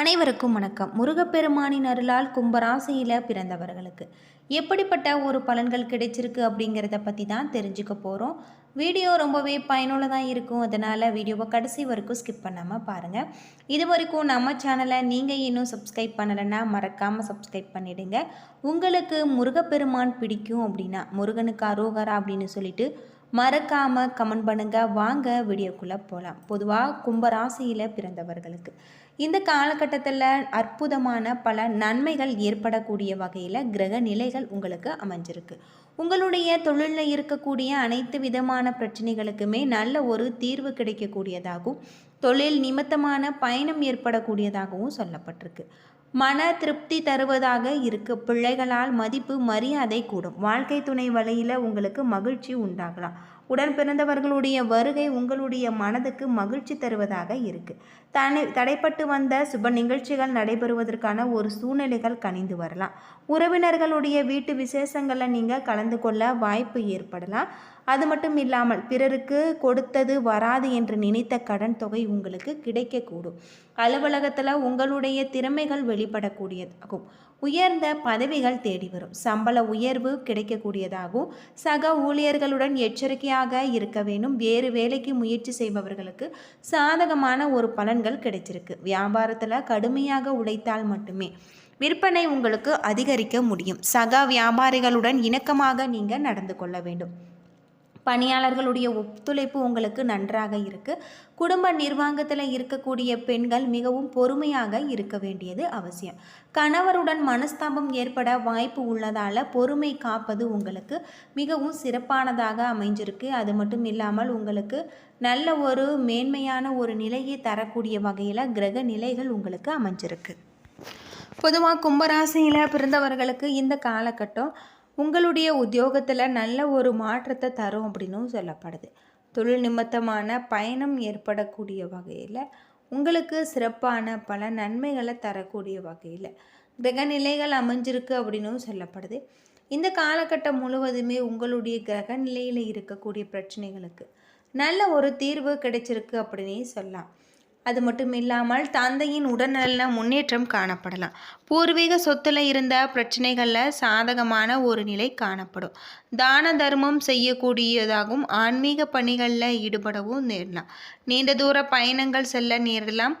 அனைவருக்கும் வணக்கம். முருகப்பெருமானின் அருளால் கும்பராசியில் பிறந்தவர்களுக்கு எப்படிப்பட்ட ஒரு பலன்கள் கிடைச்சிருக்கு அப்படிங்கிறத பற்றி தான் தெரிஞ்சுக்க போகிறோம் வீடியோ ரொம்பவே பயனுள்ளதாக இருக்கும். அதனால் வீடியோவை கடைசி வரைக்கும் ஸ்கிப் பண்ணாமல் பாருங்கள் இது வரைக்கும் நம்ம சேனலை நீங்கள் இன்னும் சப்ஸ்கிரைப் பண்ணலைன்னா மறக்காமல் சப்ஸ்கிரைப் பண்ணிவிடுங்க உங்களுக்கு முருகப்பெருமான் பிடிக்கும் அப்படின்னா முருகனுக்கு அரோகரா அப்படின்னு சொல்லிட்டு மறக்காமல் கமெண்ட் பண்ணுங்கள் வாங்க வீடியோக்குள்ளே போகலாம் பொதுவாக கும்பராசியில் பிறந்தவர்களுக்கு இந்த காலகட்டத்தில் அற்புதமான பல நன்மைகள் ஏற்படக்கூடிய வகையில் கிரக நிலைகள் உங்களுக்கு அமைஞ்சிருக்கு. உங்களுடைய தொழிலில் இருக்கக்கூடிய அனைத்து விதமான பிரச்சனைகளுக்குமே நல்ல ஒரு தீர்வு கிடைக்கக்கூடியதாகவும் தொழில் நிமித்தமான பயணம் ஏற்படக்கூடியதாகவும் சொல்லப்பட்டிருக்கு. மன திருப்தி தருவதாக இருக்கு. பிள்ளைகளால் மதிப்பு மரியாதை கூடும். வாழ்க்கை துணை வழியில் உங்களுக்கு மகிழ்ச்சி உண்டாகலாம். உடன் பிறந்தவர்களுடைய வருகை உங்களுடைய மனதுக்கு மகிழ்ச்சி தருவதாக இருக்கு. தனி தடைப்பட்டு வந்த சுப நிகழ்ச்சிகள் நடைபெறுவதற்கான ஒரு சூழ்நிலைகள் கனிந்து வரலாம். உறவினர்களுடைய வீட்டு விசேஷங்களில் நீங்கள் கலந்து கொள்ள வாய்ப்பு ஏற்படலாம். அது மட்டும் இல்லாமல் பிறருக்கு கொடுத்தது வராது என்று நினைத்த கடன் தொகை உங்களுக்கு கிடைக்கக்கூடும். அலுவலகத்தில் உங்களுடைய திறமைகள் வெளிப்படக்கூடியதாகும். உயர்ந்த பதவிகள் தேடி வரும். சம்பள உயர்வு கிடைக்கக்கூடியதாகும். சக ஊழியர்களுடன் எச்சரிக்கையாக இருக்க வேண்டும். வேறு வேலைக்கு முயற்சி செய்பவர்களுக்கு சாதகமான ஒரு பலன்கள் கிடைச்சிருக்கு. வியாபாரத்தில் கடுமையாக உழைத்தால் மட்டுமே விற்பனை உங்களுக்கு அதிகரிக்க முடியும். சக வியாபாரிகளுடன் இணக்கமாக நீங்கள் நடந்து கொள்ள வேண்டும். பணியாளர்களுடைய ஒத்துழைப்பு உங்களுக்கு நன்றாக இருக்குது குடும்ப நிர்வாகத்தில் இருக்கக்கூடிய பெண்கள் மிகவும் பொறுமையாக இருக்க வேண்டியது அவசியம். கணவருடன் மனஸ்தாபம் ஏற்பட வாய்ப்பு உள்ளதால் பொறுமை காப்பது உங்களுக்கு மிகவும் சிறப்பானதாக அமைஞ்சிருக்கு. அது மட்டும் இல்லாமல் உங்களுக்கு நல்ல ஒரு மேன்மையான ஒரு நிலையை தரக்கூடிய வகையில் கிரக நிலைகள் உங்களுக்கு அமைஞ்சிருக்கு. பொதுவாக கும்பராசியில் பிறந்தவர்களுக்கு இந்த காலகட்டம் உங்களுடைய உத்தியோகத்தில் நல்ல ஒரு மாற்றத்தை தரும் அப்படின்னும் சொல்லப்படுது. தொழில் நிமித்தமான பயணம் ஏற்படக்கூடிய வகையில் உங்களுக்கு சிறப்பான பல நன்மைகளை தரக்கூடிய வகையில் கிரகநிலைகள் அமைஞ்சிருக்கு அப்படின்னும் சொல்லப்படுது. இந்த காலகட்டம் முழுவதுமே உங்களுடைய கிரக நிலையில் இருக்கக்கூடிய பிரச்சனைகளுக்கு நல்ல ஒரு தீர்வு கிடைச்சிருக்கு அப்படின்னே சொல்லலாம். அது மட்டும் இல்லாமல் தந்தையின் உடல்நல முன்னேற்றம் காணப்படலாம். பூர்வீக சொத்துல இருந்த பிரச்சனைகளில் சாதகமான ஒரு நிலை காணப்படும். தான தர்மம் செய்யக்கூடியதாகவும் ஆன்மீக பணிகளில் ஈடுபடவும் நேரலாம். நீண்ட தூர பயணங்கள் செல்ல நேரலாம்.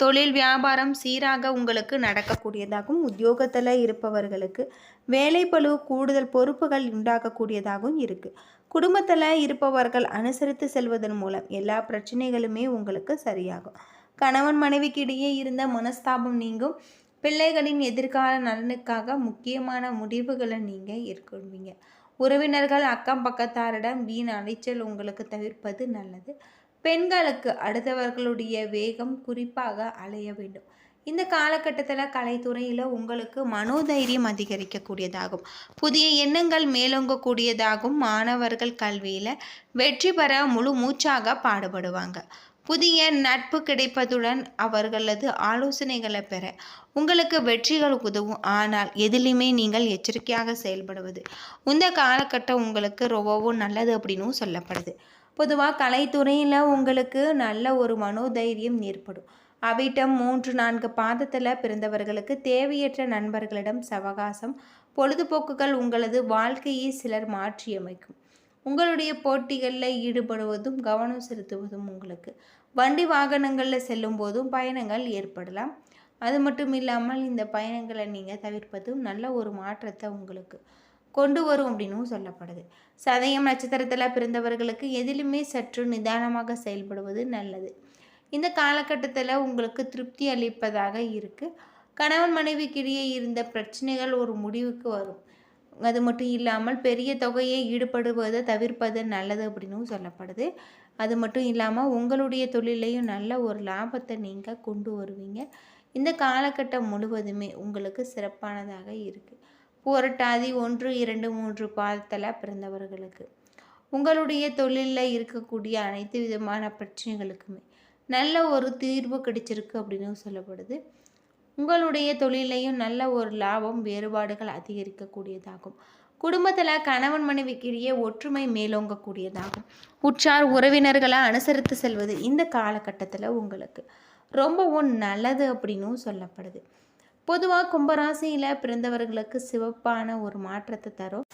தொழில் வியாபாரம் சீராக உங்களுக்கு நடக்கக்கூடியதாகவும் உத்தியோகத்தில் இருப்பவர்களுக்கு வேலைப்பழு கூடுதல் பொறுப்புகள் உண்டாக்கக்கூடியதாகவும் இருக்குது குடும்பத்தில் இருப்பவர்கள் அனுசரித்து செல்வதன் மூலம் எல்லா பிரச்சனைகளுமே உங்களுக்கு சரியாகும். கணவன் மனைவிக்கு இடையே இருந்த மனஸ்தாபம் நீங்கும். பிள்ளைகளின் எதிர்கால நலனுக்காக முக்கியமான முடிவுகளை நீங்கள் ஏற்கொள்வீங்க உறவினர்கள் அக்கம் பக்கத்தாரிடம் வீண் அலைச்சல் உங்களுக்கு தவிர்ப்பது நல்லது. பெண்களுக்கு அடுத்தவர்களுடைய வேகம் குறிப்பாக அலைய வேண்டும். இந்த காலகட்டத்தில் கலைத்துறையில் உங்களுக்கு மனோதைரியம் அதிகரிக்கக்கூடியதாகும். புதிய எண்ணங்கள் மேலோங்கக்கூடியதாகும். மாணவர்கள் கல்வியில் வெற்றி பெற முழு மூச்சாக பாடுபடுவாங்க. புதிய நட்பு கிடைப்பதுடன் அவர்களது ஆலோசனைகளை பெற உங்களுக்கு வெற்றிகள் உதவும். ஆனால் எதிலுமே நீங்கள் எச்சரிக்கையாக செயல்படுவது. இந்த காலகட்டம் உங்களுக்கு ரொம்பவும் நல்லது அப்படின்னும் சொல்லப்படுது. பொதுவாக கலைத்துறையில் உங்களுக்கு நல்ல ஒரு மனோதைரியம் ஏற்படும். அவிட்டம் மூன்று நான்கு பாதத்தில் பிறந்தவர்களுக்கு தேவையற்ற நண்பர்களிடம் சவகாசம் பொழுதுபோக்குகள் உங்களது வாழ்க்கையை சிலர் மாற்றியமைக்கும். உங்களுடைய போட்டிகளில் ஈடுபடுவதும் கவனம் செலுத்துவதும் உங்களுக்கு. வண்டி வாகனங்களில் செல்லும் போதும் பயணங்கள் ஏற்படலாம். அது மட்டும் இல்லாமல் இந்த பயணங்களை நீங்கள் தவிர்ப்பதும் நல்ல ஒரு மாற்றத்தை உங்களுக்கு கொண்டு வரும் அப்படின்னும் சொல்லப்படுது. சதயம் நட்சத்திரத்தில் பிறந்தவர்களுக்கு எதிலுமே சற்று நிதானமாக செயல்படுவது நல்லது. இந்த காலகட்டத்தில் உங்களுக்கு திருப்தி அளிப்பதாக இருக்குது கணவன் மனைவிக்கிடையே இருந்த பிரச்சனைகள் ஒரு முடிவுக்கு வரும். அது மட்டும் இல்லாமல் பெரிய தொகையை ஈடுபடுவதை தவிர்ப்பது நல்லது அப்படின்னும் சொல்லப்படுது. அது மட்டும் இல்லாமல் உங்களுடைய தொழிலையும் நல்ல ஒரு லாபத்தை நீங்கள் கொண்டு வருவீங்க. இந்த காலகட்டம் முழுவதுமே உங்களுக்கு சிறப்பானதாக இருக்குது புரட்டாதி ஒன்று இரண்டு மூன்று பாதத்தில் பிறந்தவர்களுக்கு. உங்களுடைய தொழிலில் இருக்கக்கூடிய அனைத்து விதமான பிரச்சனைகளுக்குமே நல்ல ஒரு தீர்வு கிடைச்சிருக்கு அப்படின்னு சொல்லப்படுது. உங்களுடைய தொழிலையும் நல்ல ஒரு லாபம் வேறுபாடுகள் அதிகரிக்கக்கூடியதாகும். குடும்பத்தில் கணவன் மனைவிக்கிடையே ஒற்றுமை மேலோங்கக்கூடியதாகும். உற்றார் உறவினர்களை அனுசரித்து செல்வது இந்த காலகட்டத்தில் உங்களுக்கு ரொம்பவும் நல்லது அப்படின்னும் சொல்லப்படுது. பொதுவாக கும்பராசியில் பிறந்தவர்களுக்கு சிவப்பான ஒரு மாற்றத்தை தரும்.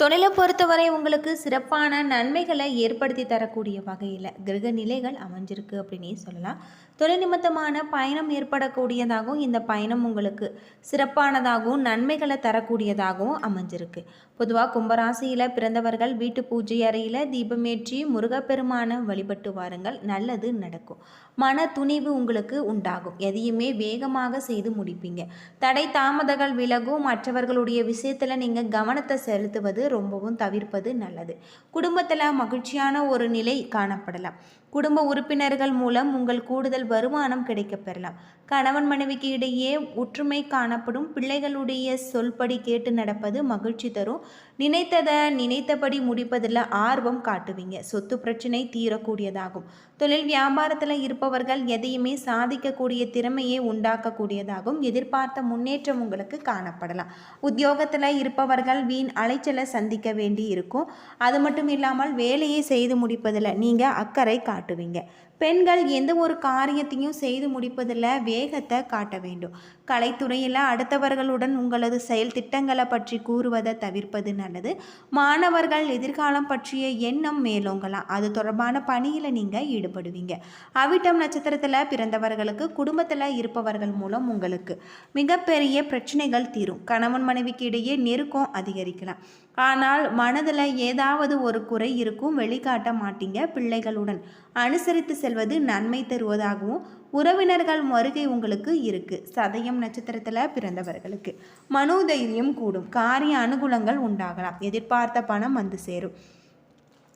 தொழிலை பொறுத்தவரை உங்களுக்கு சிறப்பான நன்மைகளை ஏற்படுத்தி தரக்கூடிய வகையில் கிரக நிலைகள் அமைஞ்சிருக்கு அப்படின்னே சொல்லலாம். தொழில் நிமித்தமான பயணம் ஏற்படக்கூடியதாகவும் இந்த பயணம் உங்களுக்கு சிறப்பானதாகவும் நன்மைகளை தரக்கூடியதாகவும் அமைஞ்சிருக்கு. பொதுவாக கும்பராசியில் பிறந்தவர்கள் வீட்டு பூஜை அறையில் தீபமேற்றி முருகப்பெருமான வழிபட்டு வாருங்கள். நல்லது நடக்கும். மன துணிவு உங்களுக்கு உண்டாகும். எதையுமே வேகமாக செய்து முடிப்பீங்க. தடை தாமதங்கள் விலகும். மற்றவர்களுடைய விஷயத்தில் நீங்கள் கவனத்தை செலுத்துவது ரொம்பவும் தவிர்ப்பது நல்லது. குடும்பத்தில் மகிழ்ச்சியான ஒரு நிலை காணப்படலாம். குடும்ப உறுப்பினர்கள் மூலம் உங்கள் கூடுதல் வருமானம் கிடைக்கப்பெறலாம் கணவன் மனைவிக்கு இடையே ஒற்றுமை காணப்படும். பிள்ளைகளுடைய சொல்படி கேட்டு நடப்பது மகிழ்ச்சி தரும். நினைத்ததை நினைத்தபடி முடிப்பதில் ஆர்வம் காட்டுவீங்க. சொத்து பிரச்சனை தீரக்கூடியதாகும். தொழில் வியாபாரத்தில் இருப்பவர்கள் எதையுமே சாதிக்கக்கூடிய திறமையை உண்டாக்கக்கூடியதாகும். எதிர்பார்த்த முன்னேற்றம் உங்களுக்கு காணப்படலாம். உத்தியோகத்தில் இருப்பவர்கள் வீண் அலைச்சலை சந்திக்க வேண்டி இருக்கும் அது மட்டும் இல்லாமல் வேலையை செய்து முடிப்பதில் நீங்கள் அக்கறை காட்டுவீங்க. பெண்கள் எந்த ஒரு காரியத்தையும் செய்து முடிப்பதில் வேகத்தை காட்ட வேண்டும். கலைத்துறையில் அடுத்தவர்களுடன் உங்களது செயல் திட்டங்களை பற்றி கூறுவதை தவிர்ப்பது நல்லது. மாணவர்கள் எதிர்காலம் பற்றிய எண்ணம் மேலோங்கலாம். அது தொடர்பான பணியில் நீங்கள் ஈடுபடுவீங்க. அவிட்டம் நட்சத்திரத்தில் பிறந்தவர்களுக்கு குடும்பத்தில் இருப்பவர்கள் மூலம் உங்களுக்கு மிகப்பெரிய பிரச்சனைகள் தீரும். கணவன் மனைவிக்கு இடையே நெருக்கம் அதிகரிக்கலாம். ஆனால் மனதில் ஏதாவது ஒரு குறை இருக்கும் வெளிக்காட்ட மாட்டீங்க பிள்ளைகளுடன். அனுசரித்து செல்வது நன்மை தருவதாகவும் உறவினர்கள் வருகை உங்களுக்கு இருக்குது சதயம் நட்சத்திரத்தில் பிறந்தவர்களுக்கு மனோதைரியம் கூடும். காரிய அனுகூலங்கள் உண்டாகலாம். எதிர்பார்த்த பணம் வந்து சேரும்.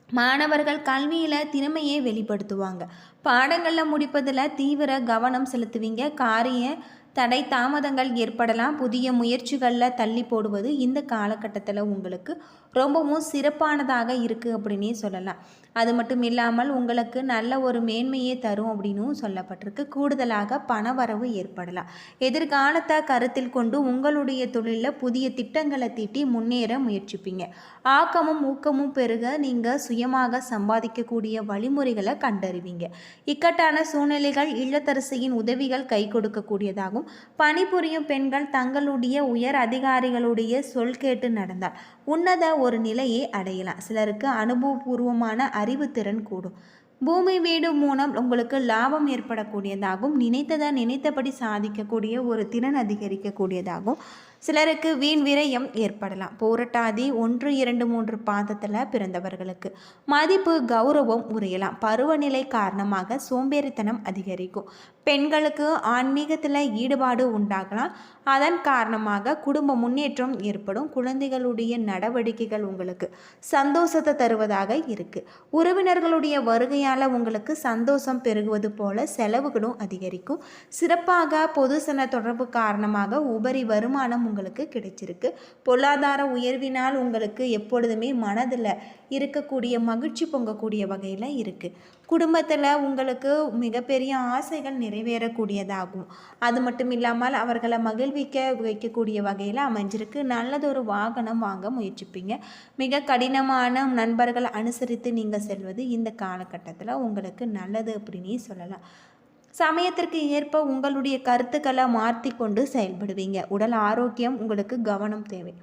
மாணவர்கள் கல்வியில் திறமையை வெளிப்படுத்துவாங்க. பாடங்களில் முடிப்பதில் தீவிர கவனம் செலுத்துவீங்க. காரிய தடை தாமதங்கள் ஏற்படலாம். புதிய முயற்சிகளில் தள்ளி போடுவது இந்த காலகட்டத்தில் உங்களுக்கு ரொம்பவும் சிறப்பானதாக இருக்குது அப்படின்னே சொல்லலாம். அது மட்டும் இல்லாமல் உங்களுக்கு நல்ல ஒரு மேன்மையை தரும் அப்படின்னும் சொல்லப்பட்டிருக்கு. கூடுதலாக பணவரவு ஏற்படலாம். எதிர்காலத்தை கருத்தில் கொண்டு உங்களுடைய தொழிலில் புதிய திட்டங்களை தீட்டி முன்னேற முயற்சிப்பீங்க. ஆக்கமும் ஊக்கமும் பெருக நீங்கள் சுயமாக சம்பாதிக்கக்கூடிய வழிமுறைகளை கண்டறிவீங்க. இக்கட்டான சூழ்நிலைகள் இல்லத்தரசியின் உதவிகள் கை கொடுக்கக்கூடியதாகும் பணிபுரியும் பெண்கள் தங்களுடைய உயர் அதிகாரிகளுடைய சொல் கேட்டு நடந்தால் உன்னத ஒரு நிலையை அடையலாம். சிலருக்கு அனுபவபூர்வமான அறிவுத்திறன் கூடும். பூமி வீடு மூலம் உங்களுக்கு லாபம் ஏற்படக்கூடியதாகவும் நினைத்ததை நினைத்தபடி சாதிக்கக்கூடிய ஒரு திறன் அதிகரிக்கக்கூடியதாகவும் சிலருக்கு வீண் விரயம் ஏற்படலாம். போரட்டாதி ஒன்று இரண்டு மூன்று பாதத்தில் பிறந்தவர்களுக்கு மதிப்பு கௌரவம் உரையலாம் பருவநிலை காரணமாக சோம்பேறித்தனம் அதிகரிக்கும். பெண்களுக்கு ஆன்மீகத்தில் ஈடுபாடு உண்டாகலாம். அதன் காரணமாக குடும்ப முன்னேற்றம் ஏற்படும். குழந்தைகளுடைய நடவடிக்கைகள் உங்களுக்கு சந்தோஷத்தை தருவதாக இருக்குது உறவினர்களுடைய வருகையால் உங்களுக்கு சந்தோஷம் பெருகுவது போல செலவுகளும் அதிகரிக்கும். சிறப்பாக பொதுசன தொடர்பு காரணமாக உபரி வருமானம் உங்களுக்கு கிடைச்சிருக்கு. பொருளாதார உயர்வினால் உங்களுக்கு எப்பொழுதுமே மனதில் இருக்கக்கூடிய மகிழ்ச்சி பொங்கக்கூடிய வகையில் இருக்குது குடும்பத்தில் உங்களுக்கு மிகப்பெரிய ஆசைகள் நிறைவேறக்கூடியதாகும். அது மட்டும் இல்லாமல் அவர்களை மகிழ்விக்க வைக்கக்கூடிய வகையில் அமைஞ்சிருக்கு. நல்லதொரு வாகனம் வாங்க முயற்சிப்பீங்க. மிக கடினமான நண்பர்கள் அனுசரித்து நீங்கள் செல்வது இந்த காலகட்டத்தில் உங்களுக்கு நல்லது அப்படின்னே சொல்லலாம். சமயத்திற்கு ஏற்ப உங்களுடைய கருத்துக்களை மாற்றி கொண்டு செயல்படுவீங்க. உடல் ஆரோக்கியம் உங்களுக்கு கவனம் தேவை.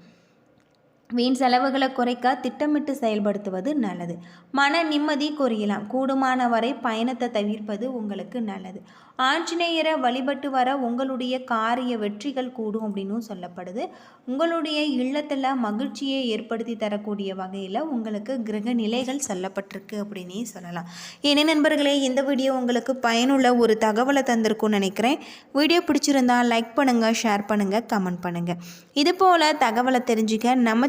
வீண் செலவுகளை குறைக்க திட்டமிட்டு செயல்படுத்துவது நல்லது. மன நிம்மதி குறையலாம். கூடுமான வரை பயணத்தை தவிர்ப்பது உங்களுக்கு நல்லது. ஆஞ்சநேயரை வழிபட்டு வர உங்களுடைய காரிய வெற்றிகள் கூடும் அப்படின்னும் சொல்லப்படுது. உங்களுடைய இல்லத்தில் மகிழ்ச்சியை ஏற்படுத்தி தரக்கூடிய வகையில் உங்களுக்கு கிரக நிலைகள் சொல்லப்பட்டிருக்கு அப்படின்னே சொல்லலாம். என்ன நண்பர்களே இந்த வீடியோ உங்களுக்கு பயனுள்ள ஒரு தகவலை தந்திருக்கும்னு நினைக்கிறேன். வீடியோ பிடிச்சிருந்தா லைக் பண்ணுங்கள் ஷேர் பண்ணுங்கள் கமெண்ட் பண்ணுங்கள் இது போல் தகவலை தெரிஞ்சுக்க நம்ம